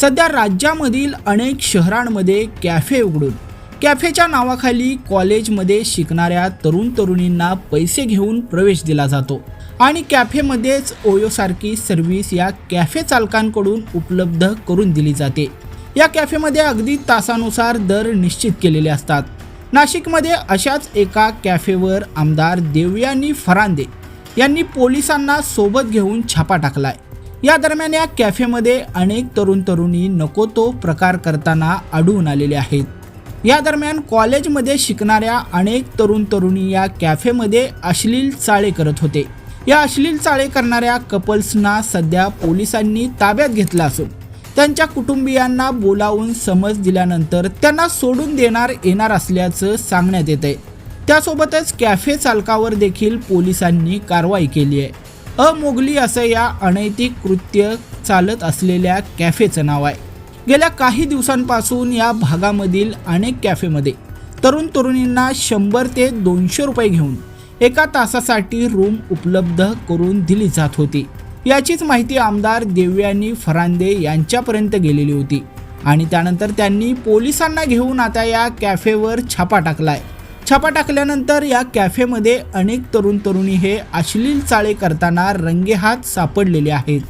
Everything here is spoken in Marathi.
सध्या राज्यामधील अनेक शहरांमध्ये कॅफे उघडून कॅफेच्या नावाखाली कॉलेजमध्ये शिकणाऱ्या तरुण तरुणींना पैसे घेऊन प्रवेश दिला जातो. आणि कॅफेमध्येच ओयोसारखी सर्व्हिस या कॅफे चालकांकडून उपलब्ध करून दिली जाते. या कॅफेमध्ये अगदी तासानुसार दर निश्चित केलेले असतात. नाशिकमध्ये अशाच एका कॅफेवर आमदार देवयानी फरांदे यांनी पोलिसांना सोबत घेऊन छापा टाकलाय. या दरम्यान या कॅफेमध्ये अनेक तरुण तरुणी नको तो प्रकार करताना आढळून आलेले आहेत. या दरम्यान कॉलेजमध्ये शिकणाऱ्या अनेक तरुण तरुणी या कॅफेमध्ये अश्लील चाळे करत होते. या अश्लील चाळे करणाऱ्या कपल्सना सध्या पोलिसांनी ताब्यात घेतलं असून त्यांच्या कुटुंबियांना बोलावून समज दिल्यानंतर त्यांना सोडून देणार येणार असल्याचं सांगण्यात येत आहे त्यासोबतच कॅफे चालकावर देखील पोलिसांनी कारवाई केली आहे. अमोगली असं या अनैतिक कृत्य चालत असलेल्या कॅफेचं नाव आहे. गेल्या काही दिवसांपासून या भागामधील अनेक कॅफेमध्ये तरुण तरुणींना शंभर ते दोनशे रुपये घेऊन एका तासासाठी रूम उपलब्ध करून दिली जात होती. याचीच माहिती आमदार देवयानी फरांदे यांच्यापर्यंत गेलेली होती आणि त्यानंतर त्यांनी पोलिसांना घेऊन आता या कॅफेवर छापा टाकलाय. छापा टाकल्यानंतर या कॅफेमध्ये अनेक तरुण तरुणी हे अश्लील चाळे करताना रंगेहात सापडलेले आहेत.